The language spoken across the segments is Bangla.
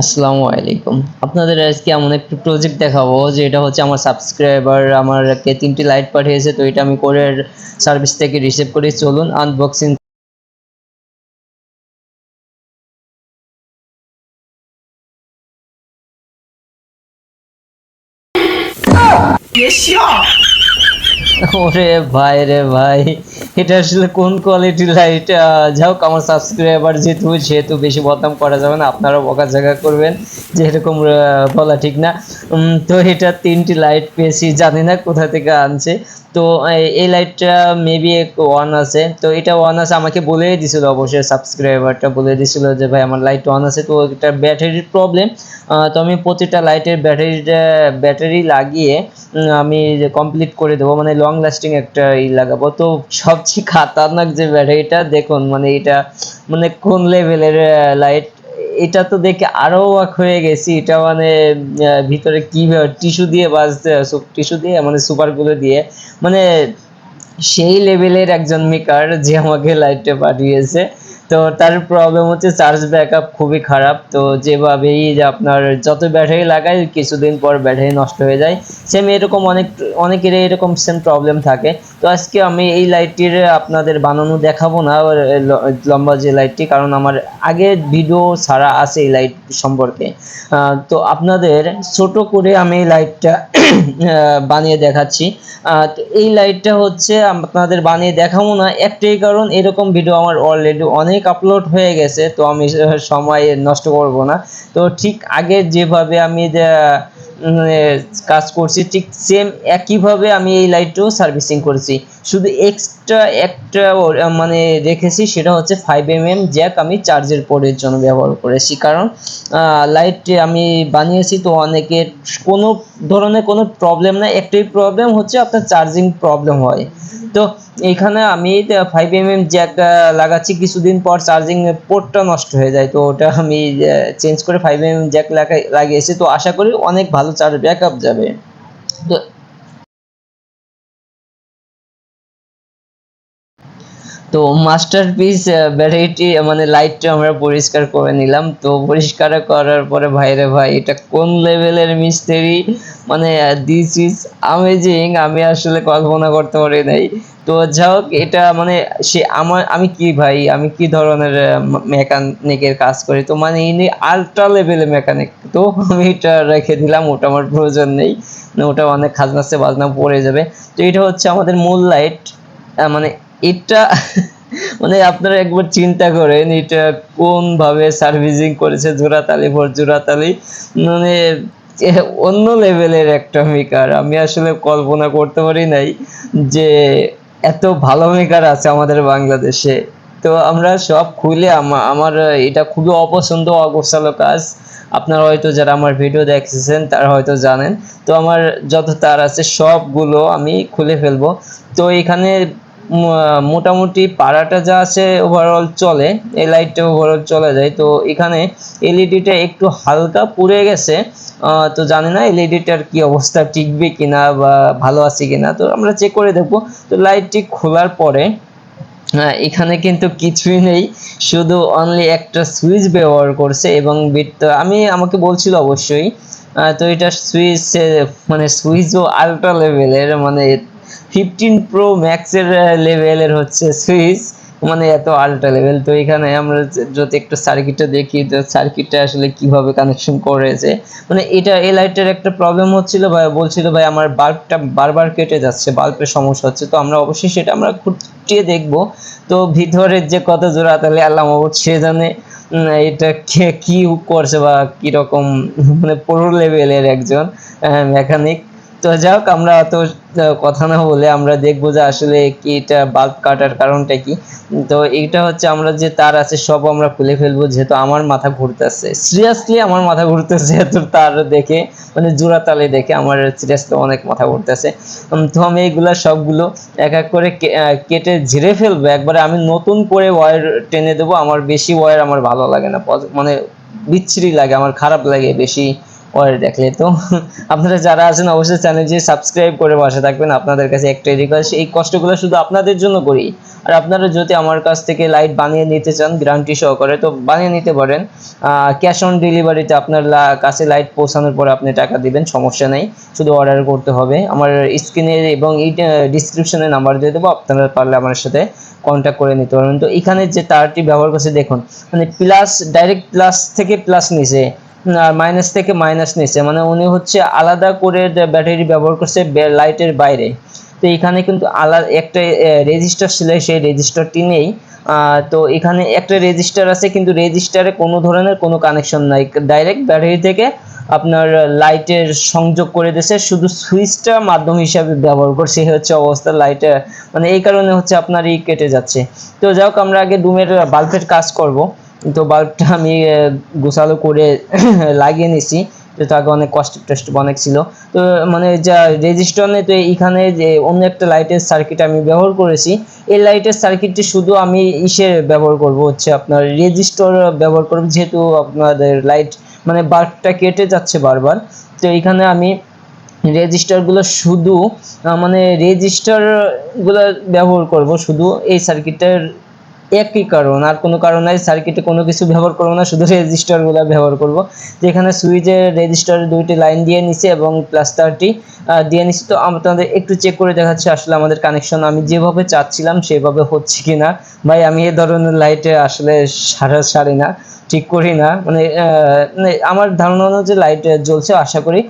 আসসালামু আলাইকুম। আপনাদের আজকে এমন একটি প্রজেক্ট দেখাবো যে এটা হচ্ছে আমার সাবস্ক্রাইবার আমারকে তিনটি লাইট পাঠিয়েছে তো এটা আমি কোরিয়ার সার্ভিস থেকে রিসিভ করি। চলুন আনবক্সিং ওরে ভাই রে ভাই। এটা আসলে কোন কোয়ালিটি লাইট যাই হোক, আমার সাবস্ক্রাইবার যেহেতু সেহেতু বেশি বদনাম করা যাবে না আপনারা বকা জায়গা করবেন যে এরকম বলা ঠিক না। তো এটা তিনটি লাইট পেয়েছি, জানি না কোথা থেকে আনছে। তো, এই- লাইটটা মেবি ওয়ান আছে। তো এটা ওয়ান আছে, আমাকে বলেই দিছিল অবশ্যই সাবস্ক্রাইবারটা বলে দিছিল যে, ভাই, আমার লাইট ওয়ান আছে, তো এটা ব্যাটারির প্রবলেম তো আমি প্রতিটা লাইটের ব্যাটারিটা ব্যাটারি লাগিয়ে আমি কমপ্লিট করে দেবো মানে লং লাস্টিং একটা ই লাগাবো। তো সবচেয়ে খাতারনাক যে ব্যাটারিটা দেখুন মানে এটা মানে কোন লেভেলের লাইট এটা তো দেখে আরও অবাক হয়ে গেছি। এটা মানে ভিতরে কি টিস্যু দিয়ে বাজতে টিস্যু দিয়ে মানে সুপারগুলো দিয়ে। মানে সেই লেভেলের একজন মেকার যে আমাকে লাইটটা পাঠিয়েছে। তো তার প্রবলেম হচ্ছে চার্জ ব্যাকআপ খুবই খারাপ। তো যেভাবেই যে আপনার যত ব্যাটারি লাগাই, কিছুদিন পর ব্যাটারি নষ্ট হয়ে যায়। সেম এরকম অনেক, অনেকেরই এরকম সেম প্রবলেম থাকে। তো আজকে আমি এই লাইটটির আপনাদের বানানো দেখাবো না লম্বা যে লাইটটি কারণ আমার আগে ভিডিও ছাড়া আছে এই লাইট সম্পর্কে। তো আপনাদের ছোট করে আমি এই লাইটটা বানিয়ে দেখাচ্ছি। তো এই লাইটটা হচ্ছে আপনাদের বানিয়ে দেখাবো না, একটাই কারণ এরকম ভিডিও আমার অলরেডি অনেক আপলোড হয়ে গেছে, তো আমি সময় নষ্ট করব না। তো ঠিক আগে যেভাবে আমি কাজ করছি, ঠিক সেম একইভাবে আমি এই লাইটও সার্ভিসিং করেছি। শুধু এক্সট্রা একটা মানে রেখেছি সেটা হচ্ছে ফাইভ এম এম জ্যাক আমি চার্জের পোর্টের জন্য ব্যবহার করেছি। কারণ লাইট আমি বানিয়েছি তো অনেকের কোনো ধরনের কোনো প্রবলেম না, একটাই প্রবলেম হচ্ছে আপনার চার্জিং প্রবলেম হয়। তো এখানে আমি ফাইভ এম এম জ্যাক লাগাচ্ছি, কিছুদিন পর চার্জিং পোর্টটা নষ্ট হয়ে যায়। তো ওটা আমি চেঞ্জ করে ফাইভ এম এম জ্যাক লাগাই, লাগিয়েছি। তো আশা করি অনেক ভালো চার্জ ব্যাকআপ যাবে। তো তো মাস্টারপিস ভ্যারাইটি মানে লাইটটা আমরা পরিষ্কার করে নিলাম। তো পরিষ্কার করার পরে ভাইরে ভাই, এটা কোন লেভেলের মিস্ত্রি মানে দিস ইজ আমেজিং আমি আসলে কল্পনা করতে পারি নাই। তো যা হোক এটা মানে সে আমার, আমি কি ভাই? আমি কি ধরনের মেকানিকের কাজ করি? তো মানে ইনি আল্ট্রা লেভেলের মেকানিক তো আমি এটা রেখে দিলাম, ওটা আমার প্রয়োজন নেই। ওটা অনেক খাজনাসে বাজনা পড়ে যাবে। তো এটা হচ্ছে আমাদের মূল লাইট মানে এটা মানে আপনারা একবার চিন্তা করেন, এটা কোন ভাবে সার্ভিসিং করেছে জোড়াতালি ভোর জোড়াতালি মানে অন্য লেভেলের একটা মেকার আমি আসলে কল্পনা করতে পারি নাই যে এত ভালো মেকার আছে আমাদের বাংলাদেশে। তো আমরা সব খুলে আমা- আমার, এটা খুবই অপছন্দ, অগোছালো কাজ। আপনারা হয়তো যারা আমার ভিডিও দেখতেছেন, তারা হয়তো জানেন। তো আমার যত তার আছে সবগুলো আমি খুলে ফেলব। তো এখানে মোটামুটি পাড়াটা যা আছে ওভারঅল চলে, এই লাইটটা ওভারঅল চলে যায়। তো এখানে এলইডিটা একটু হালকা পুড়ে গেছে। তো জানি না এলইডিটার কি অবস্থা, টিকবে কিনা বা ভালো আছে কিনা। তো আমরা চেক করে দেখব। তো লাইটটি খোলার পরে এখানে কিন্তু কিছুই নেই। শুধু অনলি একটা সুইচ ব্যবহার করছে এবং বিট আমি আমাকে বলছিল অবশ্যই তো এটা সুইচ মানে সুইচও আল্ট্রা লেভেলের মানে ফিফটিন প্রো ম্যাক্সের লেভেলের হচ্ছে সুইচ মানে এত আল্ট্রা লেভেল তো এখানে আমরা যদি একটু সার্কিটটা দেখি, তো সার্কিটটা আসলে কীভাবে কানেকশন করেছে? মানে এটা এই লাইটের একটা প্রবলেম হচ্ছিল ভাই বলছিল, ভাই, আমার বাল্বটা বারবার কেটে যাচ্ছে বাল্বের সমস্যা হচ্ছে। তো আমরা অবশ্যই সেটা আমরা খুঁটিয়ে দেখব। তো ভিতরের যে কত জোড়া, তাহলে আল্লাহ সে জানে এটা কে কি করছে বা কীরকম মানে পুরো লেভেলের একজন মেকানিক তো যাই হোক আমরা অত কথা না বলে আমরা দেখব যে আসলে কি এটা বাল্ব কাটার কারণটা কি। তো এইটা হচ্ছে আমরা যে তার আছে, সব আমরা খুলে ফেলব যেহেতু আমার মাথা ঘুরতেছে। সিরিয়াসলি আমার মাথা ঘুরতেছে যেহেতু তার দেখে মানে জোড়া তালে দেখে আমার সিরিয়াসলি অনেক মাথা ঘুরতেছে। তো আমি এইগুলা সবগুলো এক এক করে কেটে ঝেড়ে ফেলব। একবারে আমি নতুন করে ওয়্যার টেনে দেবো, আমার বেশি ওয়ার আমার ভালো লাগে না মানে বিচ্ছিরি লাগে, আমার খারাপ লাগে বেশি। ওয়ার দেখলে তো। আপনারা যারা আছেন, অবশ্যই চ্যানেলটি সাবস্ক্রাইব করে বসে থাকবেন। আপনাদের কাছে একটাই রিকোয়েস্ট এই কষ্টগুলো শুধু আপনাদের জন্য করি। আর আপনারা যদি আমার কাছ থেকে লাইট বানিয়ে নিতে চান গ্যারান্টি সহকারে, তো বানিয়ে নিতে পারেন। ক্যাশ অন ডেলিভারিতে আপনার কাছে লাইট পৌঁছানোর পরে আপনি টাকা দিবেন, সমস্যা নেই। শুধু অর্ডার করতে হবে। আমার স্ক্রিনে এবং এই ডিসক্রিপশনে নাম্বার দিয়ে দেবো, আপনারা পারলে আমার সাথে কন্ট্যাক্ট করে নিতে পারবেন। তো এখানে যে তারটি ব্যবহার করছে, দেখুন মানে প্লাস ডাইরেক্ট প্লাস থেকে প্লাস নিছে। মাইনাস থেকে মাইনাস নিছে মানে উনি হচ্ছে আলাদা করে ব্যাটারি ব্যবহার করছে লাইটের বাইরে। তো এখানে কিন্তু আলাদা একটা রেজিস্টার ছিল, সেই রেজিস্টারটি নেই। তো এখানে একটা রেজিস্টার আছে, কিন্তু রেজিস্টারে কোনো ধরনের কোনো কানেকশন নাই। ডাইরেক্ট ব্যাটারি থেকে আপনার লাইটের সংযোগ করে দিয়েছে। শুধু সুইচটা মাধ্যম হিসাবে ব্যবহার করছে হচ্ছে অবস্থা লাইটের মানে এই কারণে হচ্ছে আপনার ই কেটে যাচ্ছে। তো যাই আমরা আগে ডুমের বাল্বের কাজ করব। তো বাল্বটা আমি গোছালো করে লাগিয়ে নিছি তো তাকে অনেক কষ্ট টষ্ট অনেক ছিল। তো মানে যা রেজিস্টার নেই তো এইখানে যে অন্য একটা লাইটের সার্কিট আমি ব্যবহার করেছি। এই লাইটের সার্কিটটি শুধু আমি ইসে ব্যবহার করব, হচ্ছে আপনার রেজিস্টার ব্যবহার করব, যেহেতু আপনাদের লাইট মানে বাল্বটা কেটে যাচ্ছে বারবার। তো এইখানে আমি রেজিস্টারগুলো শুধু মানে রেজিস্টারগুলো ব্যবহার করব, শুধু এই সার্কিটের একই কারণ, আর কোনো কারণ নাই সার্কিটে কোনো কিছু ব্যবহার করব না, শুধু রেজিস্টারগুলো ব্যবহার করব। যেখানে সুইচের রেজিস্টার দুইটি লাইন দিয়ে নিছে এবং প্লাস্টারটি দিয়ে নিছি। তো আপনাদের একটু চেক করে দেখাচ্ছি, আসলে আমাদের কানেকশন আমি যেভাবে চাচ্ছিলাম, সেভাবে হচ্ছে কি না ভাই, আমি এ ধরনের লাইটে আসলে সারা সারি না। ঠিক করি না। মানে মানে আমার ধারণা অনুযায়ী লাইট জ্বলছে, আশা করি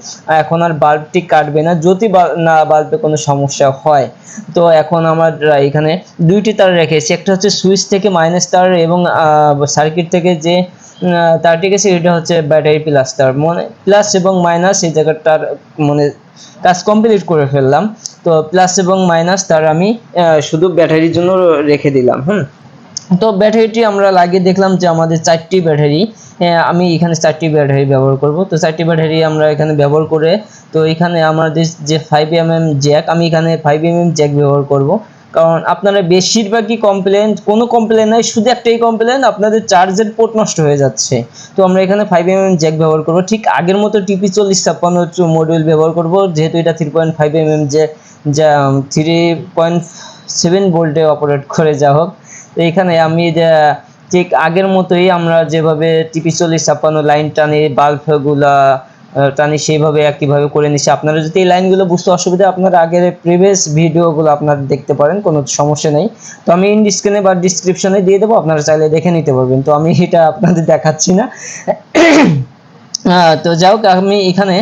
এখন আর বাল্বটি কাটবে না। যদি না বাল্বে কোনো সমস্যা হয়, তো এখন আমার এখানে দুইটি তার রেখেছি। একটা হচ্ছে সুইচ থেকে মাইনাস তার এবং সার্কিট থেকে যে তারটি গেছে, এটা হচ্ছে ব্যাটারি প্লাস তার। মানে প্লাস এবং মাইনাস এই জায়গাটার মানে কাজ কমপ্লিট করে ফেললাম। তো প্লাস এবং মাইনাস তার আমি শুধু ব্যাটারির জন্য রেখে দিলাম। হুম? তো ব্যাটারিটি আমরা লাগিয়ে দেখলাম যে আমাদের চারটি ব্যাটারি আমি এখানে চারটি ব্যাটারি ব্যবহার করব। তো চারটি ব্যাটারি আমরা এখানে ব্যবহার করে, তো এখানে আমাদের যে ফাইভ এম এম জ্যাক আমি এখানে ফাইভ এম এম জ্যাক ব্যবহার করব। কারণ আপনারা বেশিরভাগই কমপ্লেন কোনো কমপ্লেন নাই, শুধু একটাই কমপ্লেন আপনাদের চার্জের পোর্ট নষ্ট হয়ে যাচ্ছে। তো আমরা এখানে ফাইভ এম এম জ্যাক ব্যবহার করব। ঠিক আগের মতো টিপি চল্লিশ ছাপ্পান্ন মডিউল ব্যবহার করব, যেহেতু এটা three point five M M যে যা থ্রি পয়েন্ট সেভেন ভোল্টে অপারেট করে যা হোক তো এখানে আমি ঠিক আগের মতোই আমরা যেভাবে টিপি চল্লিশ ছাপ্পান্ন লাইন টানি, বাল্বগুলা টানি সেইভাবে একইভাবে করে নিচ্ছি আপনারা যদি এই লাইনগুলো বুঝতে অসুবিধা আপনারা আগের প্রিভিয়াস ভিডিওগুলো আপনারা দেখতে পারেন, কোনো সমস্যা নেই। তো আমি ইন বা ডিসক্রিপশনে দিয়ে দেবো, আপনারা চাইলে দেখে নিতে পারবেন। তো আমি এটা আপনাদের দেখাচ্ছি না। তো যাই হোক, আমি এখানে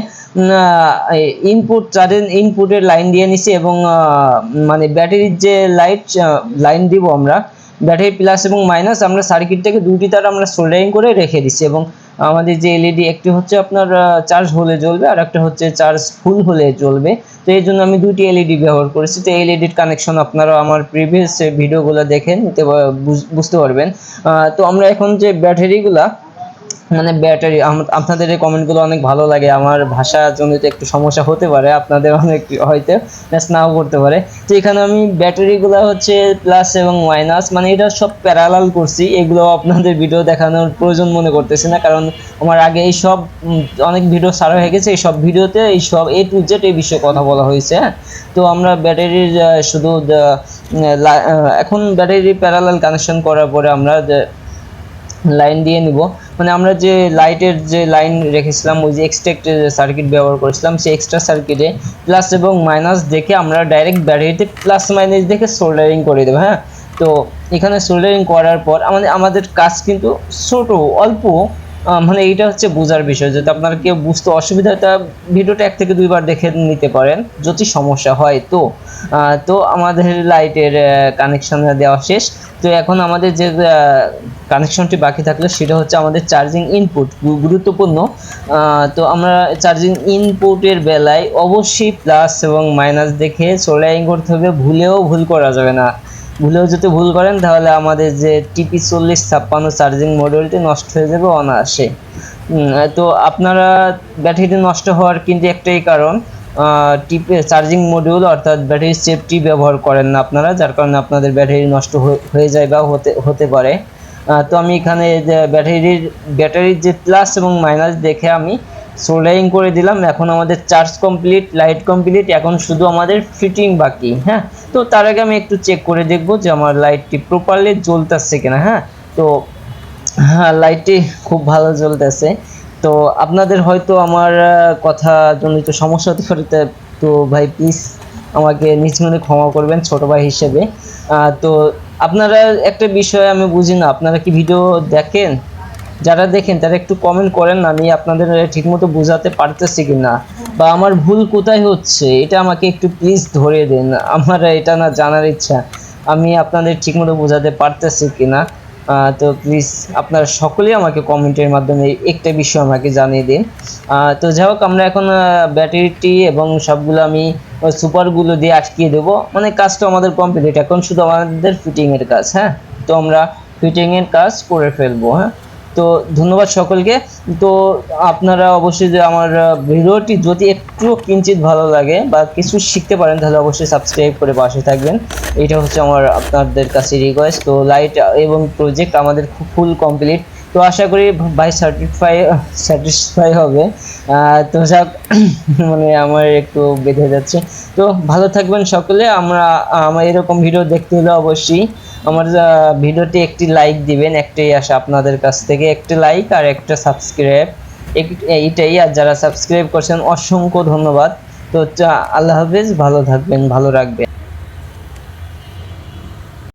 ইনপুট চার্জের ইনপুটের লাইন দিয়ে নিছি এবং মানে ব্যাটারির যে লাইট লাইন দিব আমরা ব্যাটারি প্লাস এবং মাইনাস আমরা সার্কিটটাকে দুটি তার আমরা সোল্ডারিং করে রেখে দিচ্ছি এবং আমাদের যে এলইডি, একটি হচ্ছে আপনার চার্জ হলে জ্বলবে আর একটা হচ্ছে চার্জ ফুল হলে জ্বলবে। তো এই জন্য আমি দুটি এলইডি ব্যবহার করেছি। তো এলইডির কানেকশন আপনারা আমার প্রিভিয়াস ভিডিওগুলো দেখেন বুঝতে পারবেন। তো আমরা এখন যে ব্যাটারিগুলা মানে ব্যাটারি আপনাদের এই কমেন্টগুলো অনেক ভালো লাগে। আমার ভাষা জনিত একটু সমস্যা হতে পারে, আপনাদের অনেক হয়তো ম্যাচ নাও করতে পারে। তো এখানে আমি ব্যাটারিগুলো হচ্ছে প্লাস এবং মাইনাস মানে এটা সব প্যারালাল করছি। এগুলো আপনাদের ভিডিও দেখানোর প্রয়োজন মনে করতেছি না, কারণ আমার আগে এই সব অনেক ভিডিও সারা হয়ে গেছে। এই সব ভিডিওতে এই সব এ টু জেড এই বিষয়ে কথা বলা হয়েছে হ্যাঁ? তো আমরা ব্যাটারির শুধু এখন ব্যাটারি প্যারালাল কানেকশন করার পরে আমরা লাইন দিয়ে নিব। মানে আমরা যে লাইটের যে লাইন রেখেছিলাম, ওই যে এক্সট্রা সার্কিট ব্যবহার করেছিলাম, সেই এক্সট্রা সার্কিটে প্লাস এবং মাইনাস দেখে আমরা ডাইরেক্ট ব্যাটারিতে প্লাস মাইনাস দেখে সোল্ডারিং করে দেবো হ্যাঁ? তো এখানে সোল্ডারিং করার পর আমাদের আমাদের কাজ কিন্তু ছোট, অল্প মানে এইটা হচ্ছে বোঝার বিষয় যদি আপনার কেউ বুঝতে অসুবিধা তা ভিডিওটা এক থেকে দুইবার দেখে নিতে পারেন, যদি সমস্যা হয় তো। তো আমাদের লাইটের কানেকশন দেওয়া শেষ। তো এখন আমাদের যে কানেকশনটি বাকি থাকল সেটা হচ্ছে আমাদের চার্জিং ইনপুট গুরুত্বপূর্ণ। তো আমরা চার্জিং ইনপুটের বেলায় অবশ্যই প্লাস এবং মাইনাস দেখে সোল্ডারিং করতে হবে, ভুলেও ভুল করা যাবে না। ভুলেও যদি ভুল করেন তাহলে আমাদের যে টিপি চল্লিশ ছাপ্পান্ন চার্জিং মডিউলটি নষ্ট হয়ে যাবে অনায়াসে। তো আপনারা ব্যাটারিটি নষ্ট হওয়ার কিন্তু একটাই কারণ টিপে চার্জিং মডিউল অর্থাৎ ব্যাটারি সেফটি ব্যবহার করেন না আপনারা, যার কারণে আপনাদের ব্যাটারি নষ্ট হয়ে- যায় বা হতে হতে পারে। তো আমি এখানে ব্যাটারির ব্যাটারির যে প্লাস এবং মাইনাস দেখে আমি সোল্ডারিং করে দিলাম। এখন আমাদের চার্জ কমপ্লিট লাইট কমপ্লিট এখন শুধু আমাদের ফিটিং বাকি হ্যাঁ? তো তার আগে আমি একটু চেক করে দেখব যে আমার লাইটটি প্রপারলি জ্বলতেছে কিনা হ্যাঁ? তো হ্যাঁ লাইটটি খুব ভালো জ্বলতেছে। তো আপনাদের হয়তো আমার কথা জনিত সমস্যা হতে পারে, তো ভাই প্লিজ আমাকে নিজ মনে ক্ষমা করবেন ছোট ভাই হিসেবে। তো আপনারা একটা বিষয় আমি বুঝি না, আপনারা কি ভিডিও দেখেন? যারা দেখেন, তারা একটু কমেন্ট করেন না, আমি আপনাদের ঠিকমতো বোঝাতে পারতেছি কি না বা আমার ভুল কোথায় হচ্ছে, এটা আমাকে একটু প্লিজ ধরে দেন, আমার এটা না জানার ইচ্ছা, আমি আপনাদের ঠিকমতো বোঝাতে পারতেছি কি না তো প্লিজ আপনারা সকলেই আমাকে কমেন্টের মাধ্যমে একটা বিষয় আমাকে জানিয়ে দিন। তো যাই হোক, আমরা এখন ব্যাটারিটি এবং সবগুলো আমি সুপারগুলো দিয়ে আটকিয়ে দেবো। মানে কাজটা আমাদের কমপ্লিট এখন শুধু আমাদের ফিটিংয়ের কাজ হ্যাঁ? তো আমরা ফিটিংয়ের কাজ করে ফেলব হ্যাঁ? তো ধন্যবাদ সকলকে। তো আপনারা অবশ্যই যে আমার ভিডিওটি যদি একটু কিঞ্চিত ভালো লাগে বা কিছু শিখতে পারেন, তাহলে অবশ্যই সাবস্ক্রাইব করে পাশে থাকবেন। এটা হচ্ছে আমার আপনাদের কাছে রিকোয়েস্ট তো লাইট এবং প্রজেক্ট আমাদের ফুল কমপ্লিট তো আশা করি ভাই সার্টিফাই স্যাটিসফাই হবে। তো যাক মানে আমার একটু বেঁধে যাচ্ছে। তো ভালো থাকবেন সকলে। আমরা, আমার এরকম ভিডিও দেখতে হলে অবশ্যই আমার ভিডিওটি একটি লাইক দিবেন, একটাই আশা আপনাদের কাছ থেকে। একটি লাইক আর একটা সাবস্ক্রাইব এইটাই। আর যারা সাবস্ক্রাইব করছেন, অসংখ্য ধন্যবাদ। তো আল্লাহ হাফেজ। ভালো থাকবেন, ভালো রাখবেন।